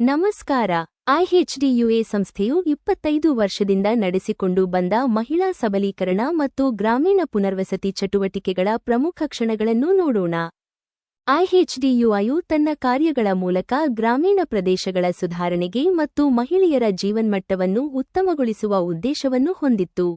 ನಮಸ್ಕಾರ. ಐಎಚ್ಡಿಯುಎ ಸಂಸ್ಥೆಯು ಇಪ್ಪತ್ತೈದು ವರ್ಷದಿಂದ ನಡೆಸಿಕೊಂಡು ಬಂದ ಮಹಿಳಾ ಸಬಲೀಕರಣ ಮತ್ತು ಗ್ರಾಮೀಣ ಪುನರ್ವಸತಿ ಚಟುವಟಿಕೆಗಳ ಪ್ರಮುಖ ಕ್ಷಣಗಳನ್ನು ನೋಡೋಣ. ಐಎಚ್ಡಿಯುಐಯು ತನ್ನ ಕಾರ್ಯಗಳ ಮೂಲಕ ಗ್ರಾಮೀಣ ಪ್ರದೇಶಗಳ ಸುಧಾರಣೆಗೆ ಮತ್ತು ಮಹಿಳೆಯರ ಜೀವನ್ಮಟ್ಟವನ್ನು ಉತ್ತಮಗೊಳಿಸುವ ಉದ್ದೇಶವನ್ನು ಹೊಂದಿತ್ತು.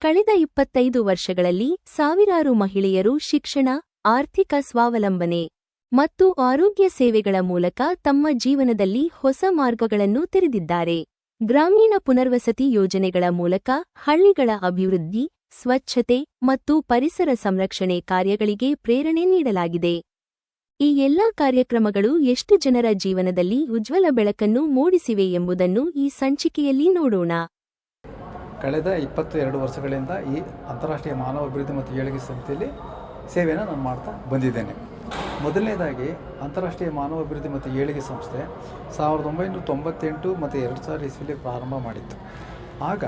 ಕಳೆದ ಇಪ್ಪತ್ತೈದು ವರ್ಷಗಳಲ್ಲಿ ಸಾವಿರಾರು ಮಹಿಳೆಯರು ಶಿಕ್ಷಣ, ಆರ್ಥಿಕ ಸ್ವಾವಲಂಬನೆ ಮತ್ತು ಆರೋಗ್ಯ ಸೇವೆಗಳ ಮೂಲಕ ತಮ್ಮ ಜೀವನದಲ್ಲಿ ಹೊಸ ಮಾರ್ಗಗಳನ್ನು ತೆರೆದಿದ್ದಾರೆ. ಗ್ರಾಮೀಣ ಪುನರ್ವಸತಿ ಯೋಜನೆಗಳ ಮೂಲಕ ಹಳ್ಳಿಗಳ ಅಭಿವೃದ್ಧಿ, ಸ್ವಚ್ಛತೆ ಮತ್ತು ಪರಿಸರ ಸಂರಕ್ಷಣೆ ಕಾರ್ಯಗಳಿಗೆ ಪ್ರೇರಣೆ ನೀಡಲಾಗಿದೆ. ಈ ಎಲ್ಲಾ ಕಾರ್ಯಕ್ರಮಗಳು ಎಷ್ಟು ಜನರ ಜೀವನದಲ್ಲಿ ಉಜ್ವಲ ಬೆಳಕನ್ನು ಮೂಡಿಸಿವೆ ಎಂಬುದನ್ನು ಈ ಸಂಚಿಕೆಯಲ್ಲಿ ನೋಡೋಣ. ಕಳೆದ ಇಪ್ಪತ್ತು ಎರಡು ವರ್ಷಗಳಿಂದ ಈ ಅಂತಾರಾಷ್ಟ್ರೀಯ ಮಾನವ ಅಭಿವೃದ್ಧಿ ಮತ್ತು ಏಳಿಗೆ ಸಂಸ್ಥೆಯಲ್ಲಿ ಸೇವೆಯನ್ನು ನಾನು ಮಾಡ್ತಾ ಬಂದಿದ್ದೇನೆ. ಮೊದಲನೇದಾಗಿ ಅಂತಾರಾಷ್ಟ್ರೀಯ ಮಾನವ ಅಭಿವೃದ್ಧಿ ಮತ್ತು ಏಳಿಗೆ ಸಂಸ್ಥೆ ಸಾವಿರದ ಒಂಬೈನೂರ ತೊಂಬತ್ತೆಂಟು ಮತ್ತು ಎರಡು ಸಾವಿರ ಇಸ್ವಿಲಿ ಪ್ರಾರಂಭ ಮಾಡಿತ್ತು. ಆಗ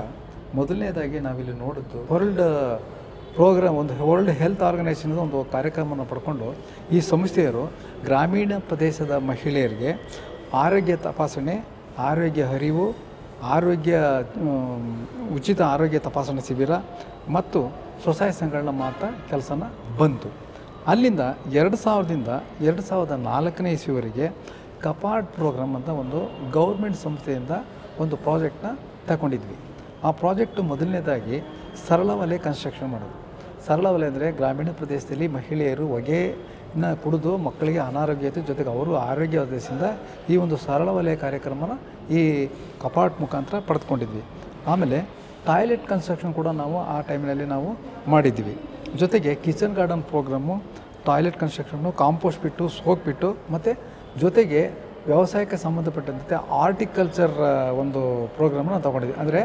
ಮೊದಲನೇದಾಗಿ ನಾವಿಲ್ಲಿ ನೋಡಿದ್ದು ವರ್ಲ್ಡ್, ಪ್ರೋಗ್ರಾಮ್ ಒಂದು ವರ್ಲ್ಡ್ ಹೆಲ್ತ್ ಆರ್ಗನೈಸೇಷನ್ ಒಂದು ಕಾರ್ಯಕ್ರಮವನ್ನು ಪಡ್ಕೊಂಡು ಈ ಸಂಸ್ಥೆಯರು ಗ್ರಾಮೀಣ ಪ್ರದೇಶದ ಮಹಿಳೆಯರಿಗೆ ಆರೋಗ್ಯ ತಪಾಸಣೆ, ಆರೋಗ್ಯ ಹರಿವು, ಆರೋಗ್ಯ ಉಚಿತ ಆರೋಗ್ಯ ತಪಾಸಣೆ ಶಿಬಿರ ಮತ್ತು ಸ್ವಸಹಾಯ ಸಂಘಗಳನ್ನ ಮಾತ್ರ ಕೆಲಸನ ಬಂತು. ಅಲ್ಲಿಂದ ಎರಡು ಸಾವಿರದಿಂದ ಎರಡು ಸಾವಿರದ ನಾಲ್ಕನೇ ಇಸ್ವಿವರೆಗೆ ಕಪಾಟ್ ಪ್ರೋಗ್ರಾಮ್ ಅಂತ ಒಂದು ಗೌರ್ಮೆಂಟ್ ಸಂಸ್ಥೆಯಿಂದ ಒಂದು ಪ್ರಾಜೆಕ್ಟ್ನ ತಗೊಂಡಿದ್ವಿ. ಆ ಪ್ರಾಜೆಕ್ಟು ಮೊದಲನೇದಾಗಿ ಸರಳ ವಲಯ ಕನ್ಸ್ಟ್ರಕ್ಷನ್ ಮಾಡೋದು. ಸರಳ ವಲಯ ಅಂದರೆ ಗ್ರಾಮೀಣ ಪ್ರದೇಶದಲ್ಲಿ ಮಹಿಳೆಯರು ಹೊಗೆನ ಕುಡಿದು ಮಕ್ಕಳಿಗೆ ಅನಾರೋಗ್ಯತೆ ಜೊತೆಗೆ ಅವರು ಆರೋಗ್ಯ ಉದ್ದೇಶದಿಂದ ಈ ಒಂದು ಸರಳ ವಲಯ ಕಾರ್ಯಕ್ರಮನ ಈ ಕಪಾಟ್ ಮುಖಾಂತರ ಪಡೆದುಕೊಂಡಿದ್ವಿ. ಆಮೇಲೆ ಟಾಯ್ಲೆಟ್ ಕನ್ಸ್ಟ್ರಕ್ಷನ್ ಕೂಡ ನಾವು ಆ ಟೈಮಿನಲ್ಲಿ ನಾವು ಮಾಡಿದ್ವಿ. ಜೊತೆಗೆ kitchen garden programme, toilet construction compost ಬಿಟ್ಟು ಸೋಕ್ ಬಿಟ್ಟು, ಮತ್ತು ಜೊತೆಗೆ ವ್ಯವಸಾಯಕ್ಕೆ ಸಂಬಂಧಪಟ್ಟಂತೆ ಆರ್ಟಿಕಲ್ಚರ್ ಒಂದು ಪ್ರೋಗ್ರಾಮನ್ನ ತಗೊಂಡಿದ್ವಿ ಅಂದರೆ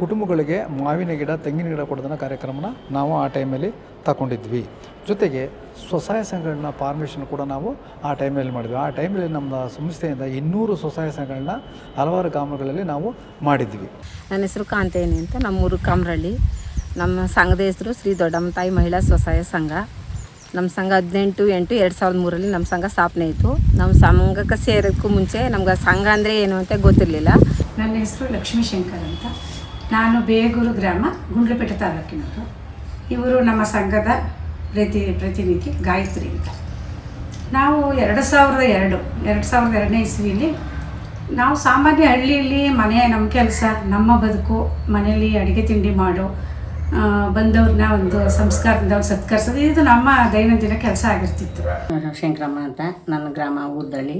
ಕುಟುಂಬಗಳಿಗೆ ಮಾವಿನ ಗಿಡ, ತೆಂಗಿನ ಗಿಡ ಕೊಡೋದನ್ನ ಕಾರ್ಯಕ್ರಮನ ನಾವು ಆ ಟೈಮಲ್ಲಿ ತಗೊಂಡಿದ್ವಿ. ಜೊತೆಗೆ ಸ್ವಸಹಾಯ ಸಂಘಗಳನ್ನ ಫಾರ್ಮೇಷನ್ ಕೂಡ ನಾವು ಆ ಟೈಮಲ್ಲಿ ಮಾಡಿದ್ವಿ. ಆ ಟೈಮಲ್ಲಿ ನಮ್ಮ ಸಂಸ್ಥೆಯಿಂದ ಇನ್ನೂರು ಸ್ವಸಹಾಯ ಸಂಘಗಳನ್ನ ಹಲವಾರು ಗ್ರಾಮಗಳಲ್ಲಿ ನಾವು ಮಾಡಿದ್ವಿ. ನನ್ನ ಹೆಸರು ಕಾಂತೇನಿ ಅಂತ, ನಮ್ಮೂರು ಕಾಮ್ರಳ್ಳಿ. ನಮ್ಮ ಸಂಘದ ಹೆಸರು ಶ್ರೀ ದೊಡ್ಡಮ್ಮ ತಾಯಿ ಮಹಿಳಾ ಸ್ವಸಹಾಯ ಸಂಘ. ನಮ್ಮ ಸಂಘ ಹದಿನೆಂಟು, ಎಂಟು, ಎರಡು ಸಾವಿರದ ಮೂರಲ್ಲಿ ನಮ್ಮ ಸಂಘ ಸ್ಥಾಪನೆ ಆಯಿತು. ನಮ್ಮ ಸಂಘಕ್ಕೆ ಸೇರೋಕ್ಕೂ ಮುಂಚೆ ನಮ್ಗೆ ಸಂಘ ಅಂದರೆ ಏನು ಅಂತ ಗೊತ್ತಿರಲಿಲ್ಲ. ನನ್ನ ಹೆಸರು ಲಕ್ಷ್ಮೀ ಶಂಕರ್ ಅಂತ. ನಾನು ಬೇಗೂರು ಗ್ರಾಮ, ಗುಂಡ್ಲುಪೇಟೆ ತಾಲೂಕಿನವರು. ಇವರು ನಮ್ಮ ಸಂಘದ ಪ್ರತಿ, ಪ್ರತಿನಿಧಿ ಗಾಯತ್ರಿ ಅಂತ. ನಾವು ಎರಡು ಸಾವಿರದ ಎರಡು ಎರಡು ಸಾವಿರದ ಎರಡನೇ ಇಸ್ವಿಲಿ ನಾವು ಸಾಮಾನ್ಯ ಹಳ್ಳಿಯಲ್ಲಿ ಮನೆ ನಮ್ಮ ಕೆಲಸ, ನಮ್ಮ ಬದುಕು, ಮನೆಯಲ್ಲಿ ಅಡುಗೆ ತಿಂಡಿ ಮಾಡು ಬಂದವ್ರನ್ನ ಒಂದು ಸಂಸ್ಕಾರದಿಂದ ಒಂದು ಸತ್ಕರಿಸೋದು. ಇದು ನಮ್ಮ ದೈನಂದಿನ ಕೆಲಸ ಆಗಿರ್ತಿತ್ತು. ಶಂಕರಮ್ಮ ಅಂತ. ನನ್ನ ಗ್ರಾಮ ಊರ್ದಳ್ಳಿ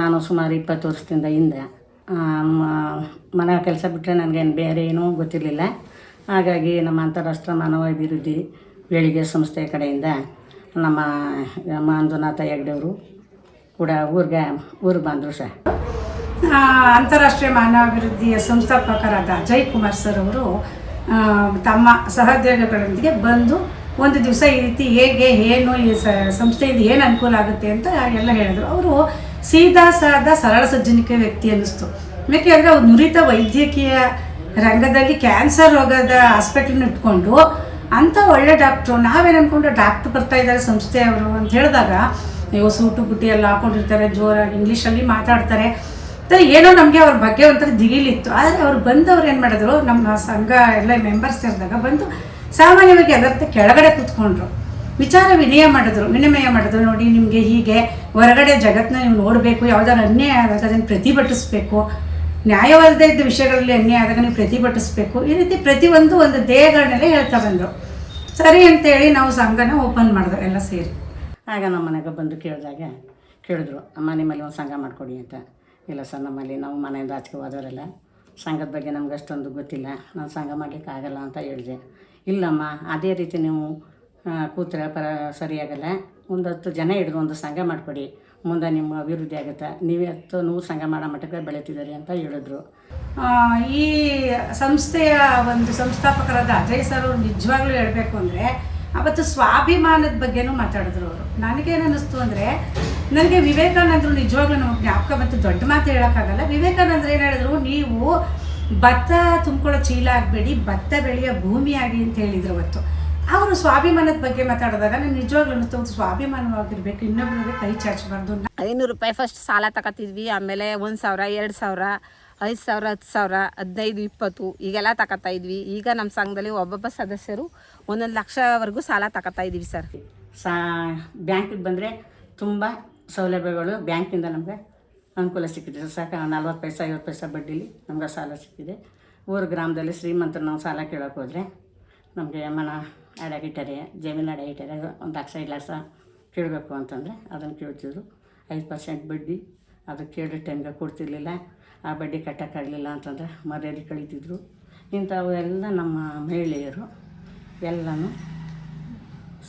ನಾನು ಸುಮಾರು ಇಪ್ಪತ್ತು ವರ್ಷದಿಂದ ಹಿಂದೆ. ಮನೆ ಕೆಲಸ ಬಿಟ್ಟರೆ ನನಗೇನು ಬೇರೆ ಏನೂ ಗೊತ್ತಿರಲಿಲ್ಲ. ಹಾಗಾಗಿ ನಮ್ಮ ಅಂತಾರಾಷ್ಟ್ರೀಯ ಮಾನವ ಅಭಿವೃದ್ಧಿ ಬೆಳಿಗ್ಗೆ ಸಂಸ್ಥೆ ಕಡೆಯಿಂದ ನಮ್ಮ ಮಂಜುನಾಥ ಹೆಗ್ಡೆಯವರು ಕೂಡ ಊರಿಗೆ ಊರಿಗೆ ಬಂದರು ಸರ್. ಅಂತಾರಾಷ್ಟ್ರೀಯ ಮಾನವಾಭಿವೃದ್ಧಿಯ ಸಂಸ್ಥಾಪಕರಾದ ಅಜಯ್ ಕುಮಾರ್ ಸರ್ ಅವರು ತಮ್ಮ ಸಹೋದ್ಯೋಗಿಗಳೊಂದಿಗೆ ಬಂದು ಒಂದು ದಿವಸ ಈ ರೀತಿ ಹೇಗೆ, ಏನು, ಈ ಸಂಸ್ಥೆಯಿಂದ ಏನು ಅನುಕೂಲ ಆಗುತ್ತೆ ಅಂತ ಎಲ್ಲ ಹೇಳಿದ್ರು. ಅವರು ಸೀದಾ ಸಾದ ಸರಳ ಸಜ್ಜನಿಕೆ ವ್ಯಕ್ತಿ ಅನ್ನಿಸ್ತು. ಯಾಕೆಂದರೆ ಅವ್ರು ನುರಿತ ವೈದ್ಯಕೀಯ ರಂಗದಲ್ಲಿ ಕ್ಯಾನ್ಸರ್ ರೋಗದ ಹಾಸ್ಪಿಟ್ಲನ್ನ ಇಟ್ಕೊಂಡು ಅಂಥ ಒಳ್ಳೆ ಡಾಕ್ಟ್ರು, ನಾವೇನು ಅಂದ್ಕೊಂಡು ಡಾಕ್ಟ್ರು ಬರ್ತಾ ಇದ್ದಾರೆ ಸಂಸ್ಥೆಯವರು ಅಂತ ಹೇಳಿದಾಗ ನೀವು ಸೂಟು ಬುಟ್ಟಿ ಎಲ್ಲ ಹಾಕೊಂಡಿರ್ತಾರೆ, ಜೋರಾಗಿ ಇಂಗ್ಲೀಷಲ್ಲಿ ಮಾತಾಡ್ತಾರೆ. ಏನೋ ನಮಗೆ ಅವ್ರ ಬಗ್ಗೆ ಒಂಥರ ದಿಗಿಲಿತ್ತು. ಆದರೆ ಅವ್ರು ಬಂದವ್ರು ಏನು ಮಾಡಿದ್ರು, ನಮ್ಮ ಸಂಘ ಎಲ್ಲ ಮೆಂಬರ್ಸ್ ಸೇರಿದಾಗ ಬಂದು ಸಾಮಾನ್ಯವಾಗಿ ಅದರ ಕೆಳಗಡೆ ಕೂತ್ಕೊಂಡ್ರು. ವಿಚಾರ ವಿನಯ ಮಾಡಿದ್ರು, ವಿನಿಮಯ ಮಾಡಿದ್ರು, ನೋಡಿ, ನಿಮಗೆ ಹೀಗೆ ಹೊರಗಡೆ ಜಗತ್ತನ್ನ ನೀವು ನೋಡಬೇಕು, ಯಾವ್ದಾದ್ರು ಅನ್ಯಾಯ ಆದಾಗ ಅದನ್ನು ಪ್ರತಿಭಟಿಸಬೇಕು. ನ್ಯಾಯವಾದ ಇದ್ದ ವಿಷಯಗಳಲ್ಲಿ ಅನ್ಯಾಯ ಆದಾಗ ನೀವು ಪ್ರತಿಭಟಿಸಬೇಕು. ಈ ರೀತಿ ಪ್ರತಿಯೊಂದು ಒಂದು ದೇಹಗಳನ್ನೆಲ್ಲ ಹೇಳ್ತಾ ಬಂದರು. ಸರಿ ಅಂತೇಳಿ ನಾವು ಸಂಘನ ಓಪನ್ ಮಾಡಿದ್ರು ಎಲ್ಲ ಸೇರಿ. ಆಗ ನಮ್ಮ ಮನೆಗೆ ಬಂದು ಕೇಳಿದಾಗ ಕೇಳಿದ್ರು, ಅಮ್ಮ, ನಿಮ್ಮಲ್ಲಿ ಒಂದು ಸಂಘ ಮಾಡಿಕೊಡಿ ಅಂತ. ಇಲ್ಲ ಸರ್, ನಮ್ಮಲ್ಲಿ ನಾವು ಮನೆಯಿಂದ ಆಚೆಗೆ ಹೋದವರೆಲ್ಲ ಸಂಘದ ಬಗ್ಗೆ ನಮ್ಗೆ ಅಷ್ಟೊಂದು ಗೊತ್ತಿಲ್ಲ. ನಾನು ಸಂಘ ಮಾಡಲಿಕ್ಕೆ ಆಗಲ್ಲ ಅಂತ ಹೇಳಿದೆ. ಇಲ್ಲಮ್ಮ, ಅದೇ ರೀತಿ ನೀವು ಕೂತ್ರೆ ಪರ, ಸರಿಯಾಗಲ್ಲ. ಒಂದು ಹತ್ತು ಜನ ಹಿಡಿದು ಒಂದು ಸಂಘ ಮಾಡಿಕೊಡಿ. ಮುಂದೆ ನಿಮ್ಮ ಅಭಿವೃದ್ಧಿ ಆಗುತ್ತೆ? ನೀವೇ ಹತ್ತು ನೂರು ಸಂಘ ಮಾಡೋ ಮಟ್ಟಕ್ಕೆ ಬೆಳೀತಿದ್ದೀರಿ ಅಂತ ಹೇಳಿದ್ರು. ಈ ಸಂಸ್ಥೆಯ ಒಂದು ಸಂಸ್ಥಾಪಕರಾದ ಅಜಯ್ ಸರ್ ನಿಜವಾಗ್ಲೂ ಹೇಳಬೇಕು ಅಂದರೆ, ಅವತ್ತು ಸ್ವಾಭಿಮಾನದ ಬಗ್ಗೆನೂ ಮಾತಾಡಿದ್ರು ಅವರು. ನನಗೇನು ಅನ್ನಿಸ್ತು ಅಂದರೆ ನನಗೆ ವಿವೇಕಾನಂದರು ನಿಜವಾಗ್ಲೂ ನಮಗೆ ಜ್ಞಾಪಕ ಬಂತು ದೊಡ್ಡ ಮಾತು ಹೇಳೋಕ್ಕಾಗಲ್ಲ. ವಿವೇಕಾನಂದರು ಏನು ಹೇಳಿದ್ರು ನೀವು ಭತ್ತ ತುಂಬ್ಕೊಳ್ಳೋ ಚೀಲ ಆಗಬೇಡಿ ಭತ್ತ ಬೆಳೆಯೋ ಭೂಮಿ ಆಗಿ ಅಂತ ಹೇಳಿದರು ಅವತ್ತು. ಅವರು ಸ್ವಾಭಿಮಾನದ ಬಗ್ಗೆ ಮಾತಾಡಿದಾಗ ನಾನು ನಿಜವಾಗ್ಲೂ ತುಂಬ ಸ್ವಾಭಿಮಾನವಾಗಿರ್ಬೇಕು ಇನ್ನೊಬ್ಬರಿಗೆ ಕೈ ಚಾಚಬಾರ್ದು ಐನೂರು ರೂಪಾಯಿ ಫಸ್ಟ್ ಸಾಲ ತಗೋತಿದ್ವಿ ಆಮೇಲೆ ಒಂದು ಸಾವಿರ ಎರಡು ಸಾವಿರ ಐದು ಸಾವಿರ ಹತ್ತು ಸಾವಿರ ಹದಿನೈದು ಇಪ್ಪತ್ತು ಈಗೆಲ್ಲ ತಗೋತಾ ಇದ್ವಿ. ಈಗ ನಮ್ಮ ಸಂಘದಲ್ಲಿ ಒಬ್ಬೊಬ್ಬ ಸದಸ್ಯರು ಒಂದೊಂದು ಲಕ್ಷವರೆಗೂ ಸಾಲ ತಗೋತಾ ಇದ್ದೀವಿ ಸರ್. ಸಾ ಬ್ಯಾಂಕಿಗೆ ಬಂದರೆ ತುಂಬ ಸೌಲಭ್ಯಗಳು ಬ್ಯಾಂಕಿಂದ ನಮಗೆ ಅನುಕೂಲ ಸಿಕ್ಕಿದೆ. ಸಾಕ ನಲ್ವತ್ತು ಪೈಸೆ, ಐವತ್ತು ಪೈಸೆ ಬಡ್ಡಿಲಿ ನಮ್ಗೆ ಸಾಲ ಸಿಕ್ಕಿದೆ. ಊರು ಗ್ರಾಮದಲ್ಲಿ ಶ್ರೀಮಂತರು ನಾವು ಸಾಲ ಕೇಳೋಕೆ ಹೋದರೆ ನಮಗೆ ಮನ ಅಡಗಿಟ್ಟರೆ ಜಮೀನು ಅಡಗಿಟ್ಟರೆ ಒಂದು ಲಕ್ಷ, ಐದು ಲಕ್ಷ ಕೇಳಬೇಕು ಅಂತಂದರೆ ಅದನ್ನು ಕೇಳ್ತಿದ್ರು. ಐದು ಪರ್ಸೆಂಟ್ ಬಡ್ಡಿ ಅದು ಕೇಳಿದ ಟೈಮ್ಗೆ ಕೊಡ್ತಿರ್ಲಿಲ್ಲ. ಆ ಬಡ್ಡಿ ಕಟ್ಟೋಕ್ಕಾಗಲಿಲ್ಲ ಅಂತಂದರೆ ಮರ್ಯಾದೆ ಕಳೀತಿದ್ರು. ಇಂಥವು ಎಲ್ಲ ನಮ್ಮ ಮಹಿಳೆಯರು ಎಲ್ಲನೂ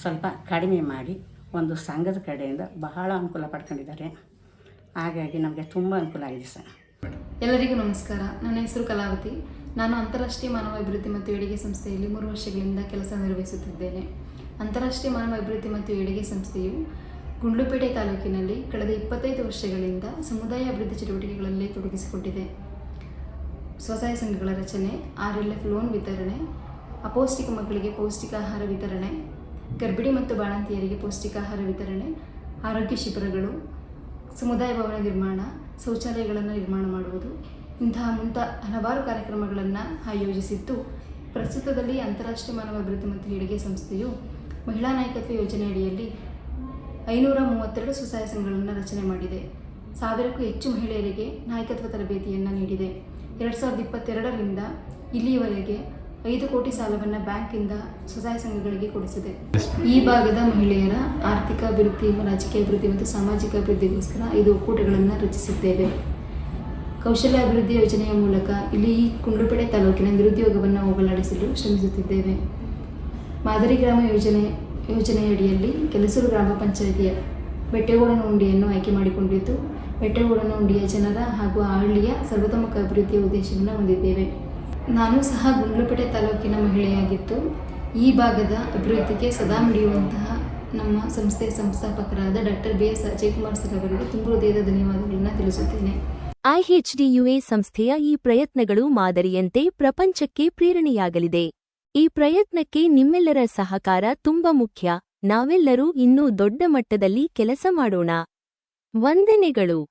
ಸ್ವಲ್ಪ ಕಡಿಮೆ ಮಾಡಿ ಒಂದು ಸಂಘದ ಕಡೆಯಿಂದ ಬಹಳ ಅನುಕೂಲ ಪಡ್ಕೊಂಡಿದ್ದಾರೆ. ಹಾಗಾಗಿ ನಮಗೆ ತುಂಬ ಅನುಕೂಲ ಆಗಿದೆ ಸರ್. ಎಲ್ಲರಿಗೂ ನಮಸ್ಕಾರ. ನನ್ನ ಹೆಸರು ಕಲಾವತಿ. ನಾನು ಅಂತಾರಾಷ್ಟ್ರೀಯ ಮಾನವ ಅಭಿವೃದ್ಧಿ ಮತ್ತು ಏಳಿಗೆ ಸಂಸ್ಥೆಯಲ್ಲಿ ಮೂರು ವರ್ಷಗಳಿಂದ ಕೆಲಸ ನಿರ್ವಹಿಸುತ್ತಿದ್ದೇನೆ. ಅಂತಾರಾಷ್ಟ್ರೀಯ ಮಾನವ ಅಭಿವೃದ್ಧಿ ಮತ್ತು ಏಳಿಗೆ ಸಂಸ್ಥೆಯು ಗುಂಡ್ಲುಪೇಟೆ ತಾಲೂಕಿನಲ್ಲಿ ಕಳೆದ ಇಪ್ಪತ್ತೈದು ವರ್ಷಗಳಿಂದ ಸಮುದಾಯ ಅಭಿವೃದ್ಧಿ ಚಟುವಟಿಕೆಗಳಲ್ಲಿ ತೊಡಗಿಸಿಕೊಂಡಿದೆ ಸ್ವಸಹಾಯ ಸಂಘಗಳ ರಚನೆ, ಆರ್ ಎಲ್ ಎಫ್ ಲೋನ್ ವಿತರಣೆ, ಅಪೌಷ್ಟಿಕ ಮಕ್ಕಳಿಗೆ ಪೌಷ್ಟಿಕ ಆಹಾರ ವಿತರಣೆ ಗರ್ಭಿಣಿ ಮತ್ತು ಬಾಣಂತಿಯರಿಗೆ ಪೌಷ್ಟಿಕಾಹಾರ ವಿತರಣೆ, ಆರೋಗ್ಯ ಶಿಬಿರಗಳು, ಸಮುದಾಯ ಭವನ ನಿರ್ಮಾಣ, ಶೌಚಾಲಯಗಳನ್ನು ನಿರ್ಮಾಣ ಮಾಡುವುದು. ಇಂತಹ ಮುಂತ ಹಲವಾರು ಕಾರ್ಯಕ್ರಮಗಳನ್ನು ಆಯೋಜಿಸಿದ್ದು, ಪ್ರಸ್ತುತದಲ್ಲಿ ಅಂತಾರಾಷ್ಟ್ರೀಯ ಮಾನವ ಅಭಿವೃದ್ಧಿ ಮತ್ತು ಏಳಿಗೆ ಸಂಸ್ಥೆಯು ಮಹಿಳಾ ನಾಯಕತ್ವ ಯೋಜನೆ ಅಡಿಯಲ್ಲಿ ಐನೂರ ಮೂವತ್ತೆರಡು ಸ್ವಸಹಾಯ ಸಂಘಗಳನ್ನು ರಚನೆ ಮಾಡಿದೆ. ಸಾವಿರಕ್ಕೂ ಹೆಚ್ಚು ಮಹಿಳೆಯರಿಗೆ ನಾಯಕತ್ವ ತರಬೇತಿಯನ್ನು ನೀಡಿದೆ. ಎರಡು ಸಾವಿರದ ಇಪ್ಪತ್ತೆರಡರಿಂದ ಇಲ್ಲಿಯವರೆಗೆ ಐದು ಕೋಟಿ ಸಾಲವನ್ನು ಬ್ಯಾಂಕಿಂದ ಸ್ವಸಹಾಯ ಸಂಘಗಳಿಗೆ ಕೊಡಿಸಿದೆ. ಈ ಭಾಗದ ಮಹಿಳೆಯರ ಆರ್ಥಿಕ ಅಭಿವೃದ್ಧಿ ರಾಜಕೀಯ ಅಭಿವೃದ್ಧಿ ಮತ್ತು ಸಾಮಾಜಿಕ ಅಭಿವೃದ್ಧಿಗೋಸ್ಕರ ಐದು ಒಕ್ಕೂಟಗಳನ್ನು ರಚಿಸಿದ್ದೇವೆ. ಕೌಶಲ್ಯ ಅಭಿವೃದ್ಧಿ ಯೋಜನೆಯ ಮೂಲಕ ಇಲ್ಲಿ ಈ ಕುಂಡ್ಲುಪೇಟೆ ತಾಲೂಕಿನ ನಿರುದ್ಯೋಗವನ್ನು ಹೋಗಲಾಡಿಸಲು ಶ್ರಮಿಸುತ್ತಿದ್ದೇವೆ. ಮಾದರಿ ಗ್ರಾಮ ಯೋಜನೆ ಯೋಜನೆಯಡಿಯಲ್ಲಿ ಕೆಲಸೂರು ಗ್ರಾಮ ಪಂಚಾಯಿತಿಯ ಬೆಟ್ಟೆಗೋಡನ ಉಂಡಿಯನ್ನು ಆಯ್ಕೆ ಮಾಡಿಕೊಂಡಿದ್ದು ಬೆಟ್ಟೆಗೋಡನ ಉಂಡಿಯ ಜನರ ಹಾಗೂ ಆ ಹಳ್ಳಿಯ ಸರ್ವತೋಮುಖ ಅಭಿವೃದ್ಧಿಯ ಉದ್ದೇಶವನ್ನು ಹೊಂದಿದ್ದೇವೆ. ನಾನು ಸಹ ಗುಂಡ್ಲುಪೇಟೆ ತಾಲೂಕಿನ ಮಹಿಳೆಯಾಗಿದ್ದು, ಈ ಭಾಗದ ಅಭಿವೃದ್ಧಿಗೆ ಸದಾ ಮಿಡಿಯುವಂತಹ ನಮ್ಮ ಸಂಸ್ಥೆಯ ಸಂಸ್ಥಾಪಕರಾದ doctor B S Ajayakumar sir ಅವರಿಗೆ ತುಂಬ ಹೃದಯದ ಧನ್ಯವಾದಗಳನ್ನು ತಿಳಿಸುತ್ತೇನೆ. ಐಎಚ್ಡಿಯುಎ ಸಂಸ್ಥೆಯ ಈ ಪ್ರಯತ್ನಗಳು ಮಾದರಿಯಂತೆ ಪ್ರಪಂಚಕ್ಕೆ ಪ್ರೇರಣೆಯಾಗಲಿದೆ. ಈ ಪ್ರಯತ್ನಕ್ಕೆ ನಿಮ್ಮೆಲ್ಲರ ಸಹಕಾರ ತುಂಬ ಮುಖ್ಯ. ನಾವೆಲ್ಲರೂ ಇನ್ನೂ ದೊಡ್ಡ ಮಟ್ಟದಲ್ಲಿ ಕೆಲಸ ಮಾಡೋಣ. ವಂದನೆಗಳು.